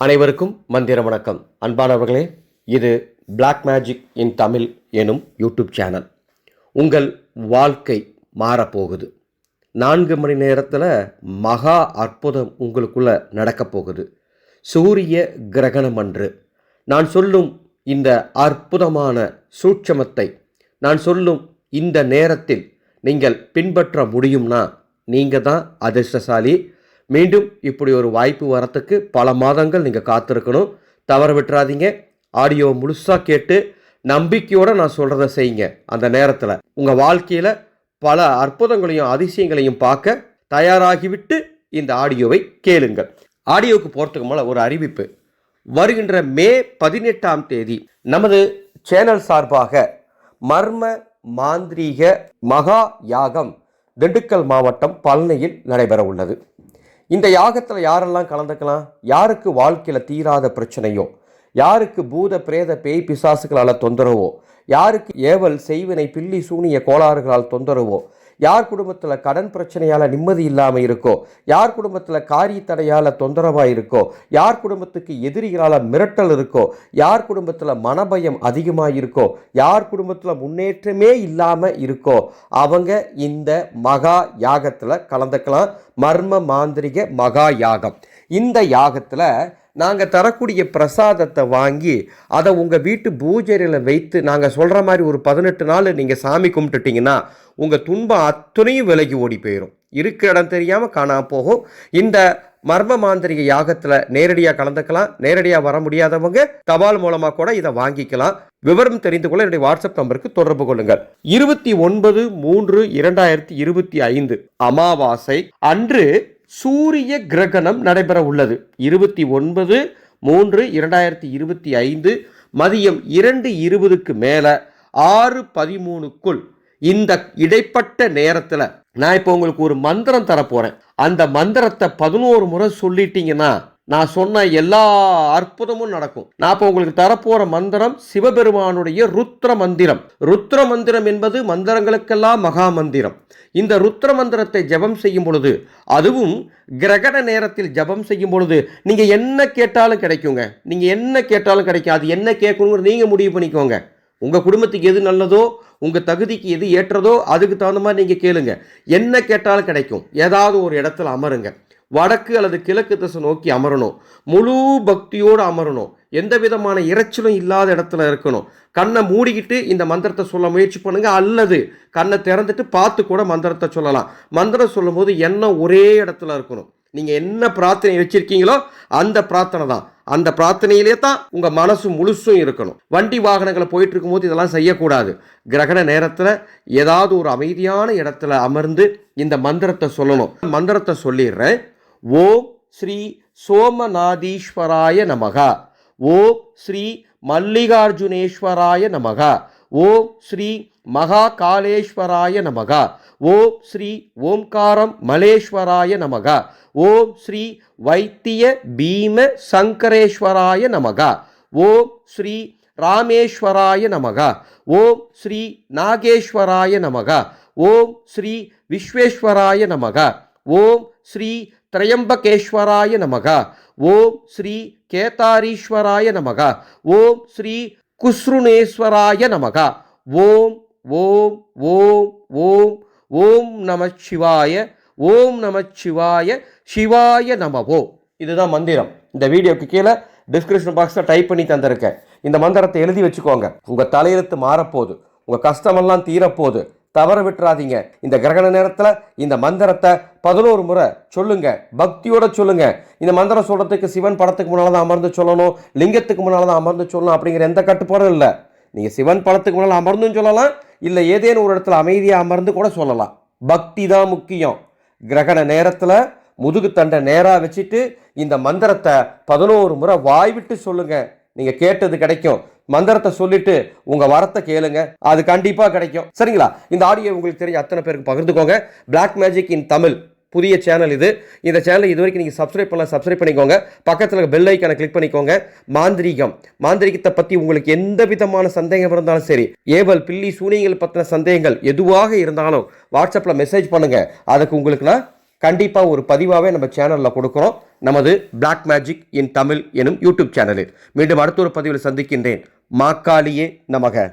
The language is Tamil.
அனைவருக்கும் மந்திர வணக்கம். அன்பானவர்களே இது பிளாக் மேஜிக் இன் தமிழ் எனும் யூடியூப் சேனல் உங்கள் வாழ்க்கை மாறப்போகுது. நான்கு மணி நேரத்தில் மகா அற்புதம் உங்களுக்குள்ளே நடக்கப் போகுது. சூரிய கிரகணம் அன்று. நான் சொல்லும் இந்த அற்புதமான சூட்சமத்தை நான் சொல்லும் இந்த நேரத்தில் நீங்கள் பின்பற்ற முடியும்னா நீங்கள் தான் அதிர்ஷ்டசாலி மீண்டும் இப்படி ஒரு வாய்ப்பு வரத்துக்கு பல மாதங்கள் நீங்கள் காத்திருக்கணும். தவற விட்டுறாதீங்க. ஆடியோ முழுசாக கேட்டு நம்பிக்கையோடு நான் சொல்கிறத செய்யுங்க. அந்த நேரத்தில் உங்கள் வாழ்க்கையில் பல அற்புதங்களையும் அதிசயங்களையும் பார்க்க தயாராகிவிட்டு இந்த ஆடியோவை கேளுங்கள். ஆடியோவுக்கு போகிறதுக்கு மேலே ஒரு அறிவிப்பு. வருகின்ற மே பதினெட்டாம் தேதி நமது சேனல் சார்பாக மர்ம மாந்திரீக மகா யாகம் திண்டுக்கல் மாவட்டம் பழனியில் நடைபெற உள்ளது இந்த யாகத்தில் யாரெல்லாம் கலந்துக்கலாம்? யாருக்கு வாழ்க்கையில் தீராத பிரச்சனையோ? யாருக்கு பூத பிரேத பேய் பிசாசுகளால் தொந்தரவோ? யாருக்கு ஏவல் செய்வினை பில்லி சூனிய கோளாறுகளால் தொந்தரவோ? யார் குடும்பத்தில் கடன் பிரச்சனையால் நிம்மதி இல்லாமல் இருக்கோ யார் குடும்பத்தில் காரிய தடையால் தொந்தரவாக இருக்கோ யார் குடும்பத்துக்கு எதிரிகளால் மிரட்டல் இருக்கோ யார் குடும்பத்தில் மனபயம் அதிகமாக இருக்கோ யார் குடும்பத்தில் முன்னேற்றமே இல்லாமல் இருக்கோ அவங்க இந்த மகா யாகத்தில் கலந்துக்கலாம். மர்ம மாந்திரிக மகா யாகம். இந்த யாகத்தில் நாங்கள் தரக்கூடிய பிரசாதத்தை வாங்கி அதை உங்கள் வீட்டு பூஜையில் வைத்து நாங்கள் சொல்கிற மாதிரி ஒரு பதினெட்டு நாள் நீங்கள் சாமி கும்பிட்டுட்டிங்கன்னா உங்கள் துன்பம் அத்தனையும் விலகி ஓடி போயிடும் இருக்கிற இடம் தெரியாமல் காணாம போகும். இந்த மர்ம மாந்திரிக யாகத்தில் நேரடியாக கலந்துக்கலாம். நேரடியாக வர முடியாதவங்க தபால் மூலமாக கூட இதை வாங்கிக்கலாம். விவரம் தெரிந்து கொள்ள என்னுடைய வாட்ஸ்அப் நம்பருக்கு தொடர்பு கொள்ளுங்கள். இருபத்தி ஒன்பது மூன்று இரண்டாயிரத்தி இருபத்தி ஐந்து அமாவாசை. அன்று சூரிய கிரகணம் நடைபெற உள்ளது. இருபத்தி ஒன்பது மூன்று இரண்டாயிரத்தி இருபத்தி ஐந்து மதியம் இரண்டு இருபதுக்கு மேலே ஆறு பதிமூணுக்குள் இந்த இடைப்பட்ட நேரத்தில் நான் இப்போ உங்களுக்கு ஒரு மந்திரம் தரப்போகிறேன் அந்த மந்திரத்தை பதினோரு முறை சொல்லிட்டீங்கன்னா நான் சொன்ன எல்லா அற்புதமும் நடக்கும். நான் இப்போ உங்களுக்கு தரப்போற மந்திரம் சிவபெருமானுடைய ருத்ர மந்திரம். ருத்ர மந்திரம் என்பது மந்திரங்களுக்கெல்லாம் மகா மந்திரம். இந்த ருத்ர மந்திரத்தை ஜெபம் செய்யும் பொழுது அதுவும் கிரகண நேரத்தில் ஜெபம் செய்யும் பொழுது நீங்கள் என்ன கேட்டாலும் கிடைக்குங்க. நீங்கள் என்ன கேட்டாலும் கிடைக்கும். அது என்ன கேட்கணுங்கிறது நீங்கள் முடிவு பண்ணிக்கோங்க. உங்கள் குடும்பத்துக்கு எது நல்லதோ உங்கள் தகுதிக்கு எது ஏற்றதோ அதுக்கு தகுந்த மாதிரி நீங்கள் கேளுங்க. என்ன கேட்டாலும் கிடைக்கும். ஏதாவது ஒரு இடத்துல அமருங்க. வடக்கு அல்லது கிழக்கு திசை நோக்கி அமரணும். முழு பக்தியோடு அமரணும். எந்த விதமான இரைச்சலும் இல்லாத இடத்துல இருக்கணும். கண்ணை மூடிக்கிட்டு இந்த மந்திரத்தை சொல்ல முயற்சி பண்ணுங்க. அல்லது கண்ணை திறந்துட்டு பார்த்து கூட மந்திரத்தை சொல்லலாம். மந்திரம் சொல்லும்போது எண்ணம் ஒரே இடத்துல இருக்கணும். நீங்கள் என்ன பிரார்த்தனை வச்சிருக்கீங்களோ அந்த பிரார்த்தனை தான். அந்த பிரார்த்தனையிலே தான் உங்கள் மனசு முழுசும் இருக்கணும். வண்டி வாகனங்களை போயிட்டு இருக்கும்போது இதெல்லாம் செய்யக்கூடாது. கிரகண நேரத்தில் ஏதாவது ஒரு அமைதியான இடத்துல அமர்ந்து இந்த மந்திரத்தை சொல்லணும். மந்திரத்தை சொல்லிடுறேன். ஓம் ஸ்ரீ சோமநாதீஸ்வராய நமகா. ஓம் ஸ்ரீ மல்லிகார்ஜுனேஸ்வராய நமகா. ஓம் ஸ்ரீ மகா காலேஸ்வராய நமகா. ஓம் ஸ்ரீ ஓம்காரம் மலேஸ்வராய நமகா. ஓம் ஸ்ரீ வைத்திய பீம சங்கரேஸ்வராய நமகா. ஓம் ஸ்ரீ ராமேஸ்வராய நமகா. ஓம் ஸ்ரீ நாகேஸ்வராய நமகா. ஓம் ஸ்ரீ விஸ்வேஸ்வராய நமகா. ஓம் ஸ்ரீ திரையம்பகேஸ்வராய நமகா ஓம் ஸ்ரீ கேதாரீஸ்வராய நமகா ஓம் ஸ்ரீ குஸ்ருணேஸ்வராய நமகா ஓம் ஓம் ஓம் ஓம் ஓம் நம சிவாய ஓம் நம சிவாய சிவாய நமவோ இதுதான் மந்திரம். இந்த வீடியோக்கு கீழே டிஸ்கிரிப்ஷன் பாக்ஸில் டைப் பண்ணி தந்திருக்கேன். இந்த மந்திரத்தை எழுதி வச்சுக்கோங்க. உங்கள் தலையெழுத்து மாறப்போகுது. உங்கள் கஷ்டமெல்லாம் தீரப்போகுது. தவற விட்டுறாதீங்க. இந்த கிரகண நேரத்தில் இந்த மந்திரத்தை பதினோரு முறை சொல்லுங்க. பக்தியோட சொல்லுங்க. இந்த மந்திரம் சொல்கிறதுக்கு சிவன் படத்துக்கு முன்னால் தான் அமர்ந்து சொல்லணும். லிங்கத்துக்கு முன்னால் தான் அமர்ந்து சொல்லணும் அப்படிங்கிற எந்த கட்டுப்பாடும் இல்லை. நீங்கள் சிவன் படத்துக்கு முன்னால் அமர்ந்தும் சொல்லலாம். இல்லை ஏதேனும் ஒரு இடத்துல அமைதியாக அமர்ந்து கூட சொல்லலாம். பக்தி தான் முக்கியம். கிரகண நேரத்தில் முதுகு தண்டை நேராக வச்சுட்டு இந்த மந்திரத்தை பதினோரு முறை வாய் விட்டு நீங்கள் கேட்டது கிடைக்கும். மந்திரத்தை சொல்லிட்டு உங்க வரத்தை கேளுங்க. அது கண்டிப்பா கிடைக்கும். சரிங்களா? இந்த ஆடியோ உங்களுக்கு தெரிஞ்ச அத்தனை பேருக்கு பகிர்ந்துக்கோங்க. பிளாக் மேஜிக் இன் தமிழ் புதிய சேனல் இது. இந்த சேனலை இது வரைக்கும் நீங்கள் சப்ஸ்கிரைப் பண்ணலாம் சப்ஸ்கிரைப் பண்ணிக்கோங்க. பக்கத்தில் பெல் ஐக்கானை கிளிக் பண்ணிக்கோங்க. மாந்திரிகம். மாந்திரிகத்தை பற்றி உங்களுக்கு எந்த விதமான சந்தேகம் இருந்தாலும் சரி ஏவல் பில்லி சூனியங்கள் பற்றின சந்தேகங்கள் எதுவாக இருந்தாலும் வாட்ஸ்அப்பில் மெசேஜ் பண்ணுங்கள் அதுக்கு உங்களுக்கு நான் கண்டிப்பாக ஒரு பதிவாகவே நம்ம சேனலில் கொடுக்குறோம். நமது பிளாக் மேஜிக் இன் தமிழ் எனும் யூடியூப் சேனலில் மீண்டும் அடுத்த ஒரு பதிவில் சந்திக்கின்றேன். மாக்காளியே நமக.